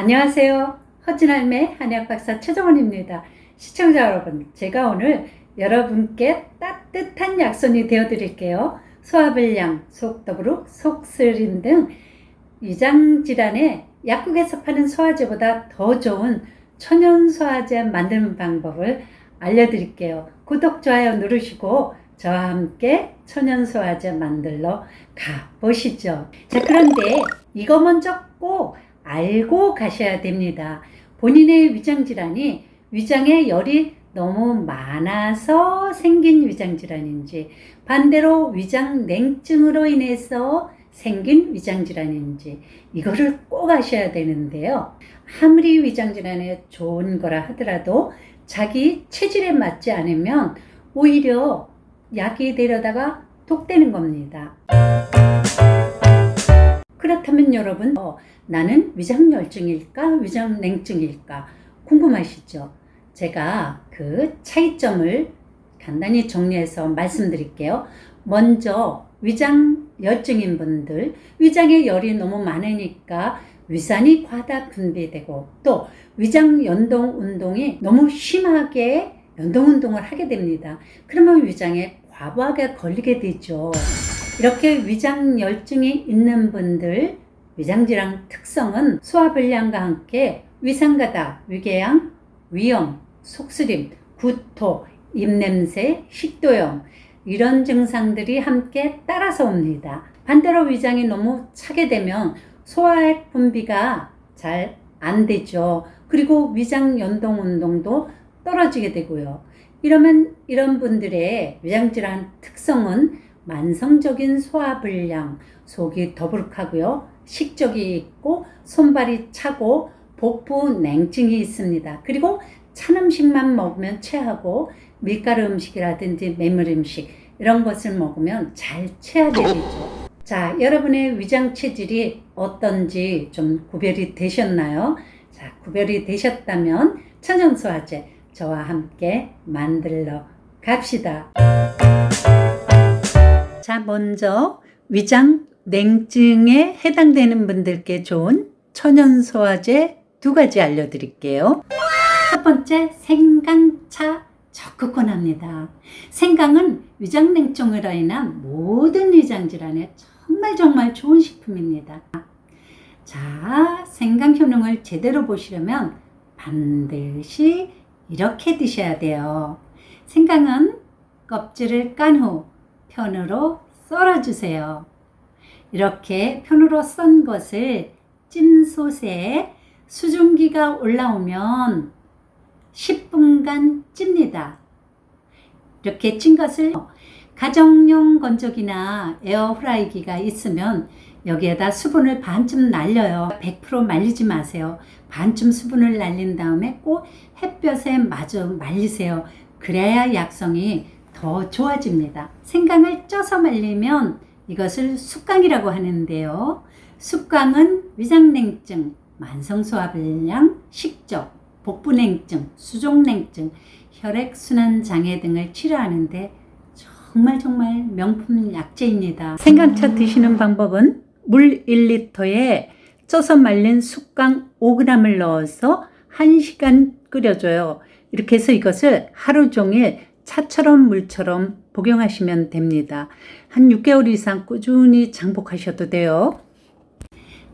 안녕하세요. 허진할매 한의학박사 최정원입니다. 시청자 여러분, 제가 오늘 여러분께 따뜻한 약손이 되어드릴게요. 소화불량, 속더부룩, 속쓰림 등 위장질환에 약국에서 파는 소화제보다 더 좋은 천연 소화제 만드는 방법을 알려드릴게요. 구독, 좋아요 누르시고 저와 함께 천연 소화제 만들러 가보시죠. 자, 그런데 이거 먼저 꼭 알고 가셔야 됩니다. 본인의 위장 질환이 위장에 열이 너무 많아서 생긴 위장 질환인지 반대로 위장 냉증으로 인해서 생긴 위장 질환인지 이거를 꼭 아셔야 되는데요. 아무리 위장 질환에 좋은 거라 하더라도 자기 체질에 맞지 않으면 오히려 약이 되려다가 독되는 겁니다. 그렇다면 여러분, 어, 나는 위장열증일까? 위장냉증일까? 궁금하시죠? 제가 그 차이점을 간단히 정리해서 말씀드릴게요. 먼저 위장열증인 분들, 위장에 열이 너무 많으니까 위산이 과다 분비되고 또 위장 연동 운동이 너무 심하게 연동 운동을 하게 됩니다. 그러면 위장에 과부하게 걸리게 되죠. 이렇게 위장 열증이 있는 분들 위장질환 특성은 소화불량과 함께 위산가다, 위궤양, 위염, 속쓰림, 구토, 입냄새, 식도염 이런 증상들이 함께 따라서 옵니다. 반대로 위장이 너무 차게 되면 소화액 분비가 잘 안 되죠. 그리고 위장 연동 운동도 떨어지게 되고요. 이러면 이런 분들의 위장 질환 특성은 만성적인 소화불량, 속이 더부룩하고요. 식적이 있고 손발이 차고 복부 냉증이 있습니다. 그리고 찬 음식만 먹으면 체하고 밀가루 음식이라든지 메밀 음식 이런 것을 먹으면 잘 체하게 되죠. 자, 여러분의 위장 체질이 어떤지 좀 구별이 되셨나요? 자, 구별이 되셨다면 천연소화제 저와 함께 만들러 갑시다. 자, 먼저 위장 냉증에 해당되는 분들께 좋은 천연 소화제 두 가지 알려드릴게요. 첫 번째, 생강차 적극 권합니다. 생강은 위장냉증으로 인한 모든 위장질환에 정말 정말 좋은 식품입니다. 자, 생강 효능을 제대로 보시려면 반드시 이렇게 드셔야 돼요. 생강은 껍질을 깐 후 편으로 썰어주세요. 이렇게 편으로 썬 것을 찜솥에 수증기가 올라오면 10분간 찝니다. 이렇게 찐 것을 가정용 건조기나 에어프라이기가 있으면 여기에다 수분을 반쯤 날려요. 100% 말리지 마세요. 반쯤 수분을 날린 다음에 꼭 햇볕에 마저 말리세요. 그래야 약성이 더 좋아집니다. 생강을 쪄서 말리면 이것을 숙강이라고 하는데요. 숙강은 위장냉증, 만성소화불량, 식적, 복부냉증, 수족냉증, 혈액순환 장애 등을 치료하는데 정말 정말 명품 약재입니다. 생강차 드시는 방법은 물 1리터에 쪄서 말린 숙강 5g을 넣어서 1시간 끓여줘요. 이렇게 해서 이것을 하루 종일 차처럼 물처럼 복용하시면 됩니다. 한 6개월 이상 꾸준히 장복하셔도 돼요.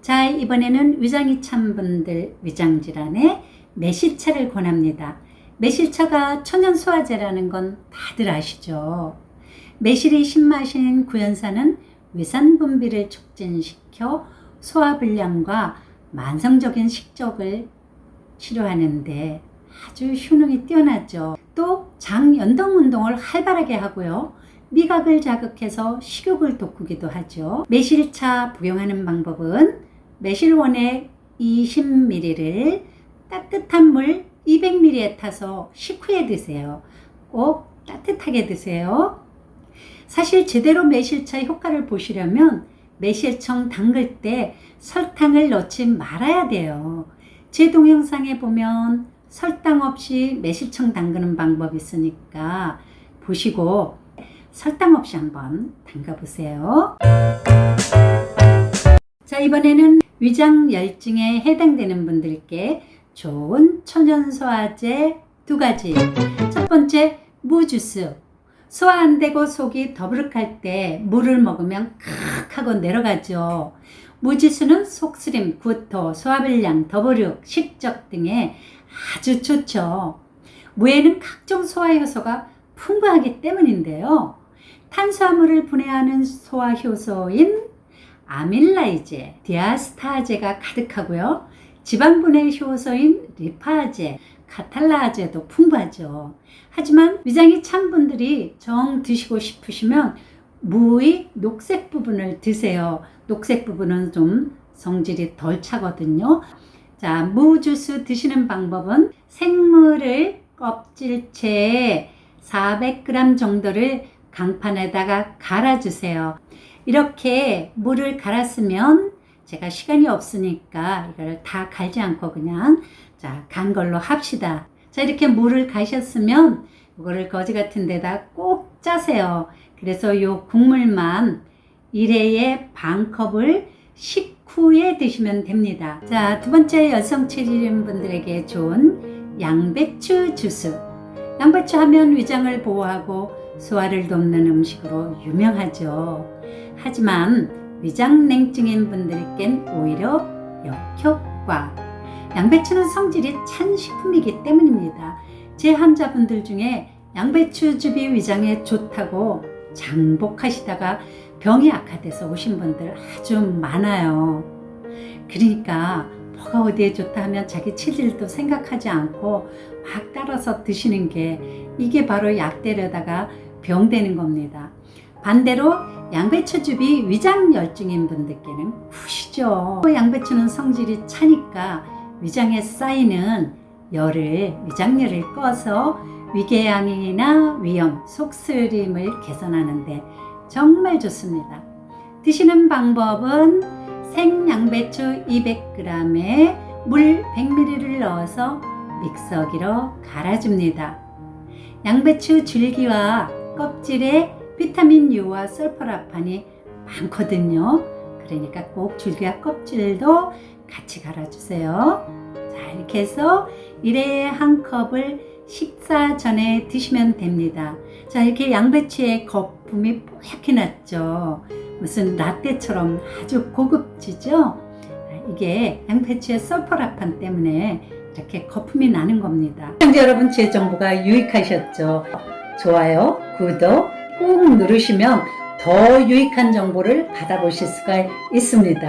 자, 이번에는 위장이 찬 분들 위장 질환에 매실차를 권합니다. 매실차가 천연 소화제라는 건 다들 아시죠? 매실의 신맛인 구연산은 위산 분비를 촉진시켜 소화 불량과 만성적인 식적을 치료하는데 아주 효능이 뛰어나죠. 또 장 연동 운동을 활발하게 하고요. 미각을 자극해서 식욕을 돋구기도 하죠. 매실차 복용하는 방법은 매실원액 20ml를 따뜻한 물 200ml에 타서 식후에 드세요. 꼭 따뜻하게 드세요. 사실 제대로 매실차 효과를 보시려면 매실청 담글 때 설탕을 넣지 말아야 돼요. 제 동영상에 보면 설탕 없이 매실청 담그는 방법이 있으니까 보시고 설탕 없이 한번 담가 보세요. 자, 이번에는 위장 열증에 해당되는 분들께 좋은 천연 소화제 두 가지. 첫 번째, 무주스. 소화 안 되고 속이 더부룩할 때 물을 먹으면 칵 하고 내려가죠. 무지수는 속쓰림, 구토, 소화불량, 더부룩, 식적 등에 아주 좋죠. 무에는 각종 소화 효소가 풍부하기 때문인데요. 탄수화물을 분해하는 소화 효소인 아밀라이제, 디아스타제가 가득하고요. 지방 분해 효소인 리파제, 카탈라제도 풍부하죠. 하지만 위장이 찬 분들이 정 드시고 싶으시면 무의 녹색 부분을 드세요. 녹색 부분은 좀 성질이 덜 차거든요. 자, 무 주스 드시는 방법은 생물을 껍질채에 400g 정도를 강판에다가 갈아주세요. 이렇게 물을 갈았으면 제가 시간이 없으니까 이걸 다 갈지 않고 그냥 자, 간 걸로 합시다. 자, 이렇게 물을 가셨으면 이거를 거지 같은 데다 꼭 짜세요. 그래서 요 국물만 1회에 반 컵을 식후에 드시면 됩니다. 자, 두 번째 여성 체질인 분들에게 좋은 양배추 주스. 양배추 하면 위장을 보호하고 소화를 돕는 음식으로 유명하죠. 하지만 위장 냉증인 분들께는 오히려 역효과. 양배추는 성질이 찬 식품이기 때문입니다. 제 환자분들 중에 양배추즙이 위장에 좋다고 장복하시다가 병이 악화돼서 오신 분들 아주 많아요. 그러니까 뭐가 어디에 좋다 하면 자기 체질도 생각하지 않고 막 따라서 드시는 게 이게 바로 약대려다가 병되는 겁니다. 반대로 양배추즙이 위장 열증인 분들께는 굿이죠. 양배추는 성질이 차니까 위장에 쌓이는 열을 위장열을 꺼서 위궤양이나 위염, 속쓰림을 개선하는데 정말 좋습니다. 드시는 방법은 생양배추 200g에 물 100ml를 넣어서 믹서기로 갈아줍니다. 양배추 줄기와 껍질에 비타민 U와 설퍼라판이 많거든요. 그러니까 꼭 줄기와 껍질도 같이 갈아주세요. 자, 이렇게 해서 1회에 한 컵을 식사 전에 드시면 됩니다. 자, 이렇게 양배추의 거품이 뽀얗게 났죠. 무슨 라떼처럼 아주 고급지죠? 이게 양배추의 설퍼라판 때문에 이렇게 거품이 나는 겁니다. 시청자 여러분, 제 정보가 유익하셨죠? 좋아요, 구독 꾹 누르시면 더 유익한 정보를 받아보실 수가 있습니다.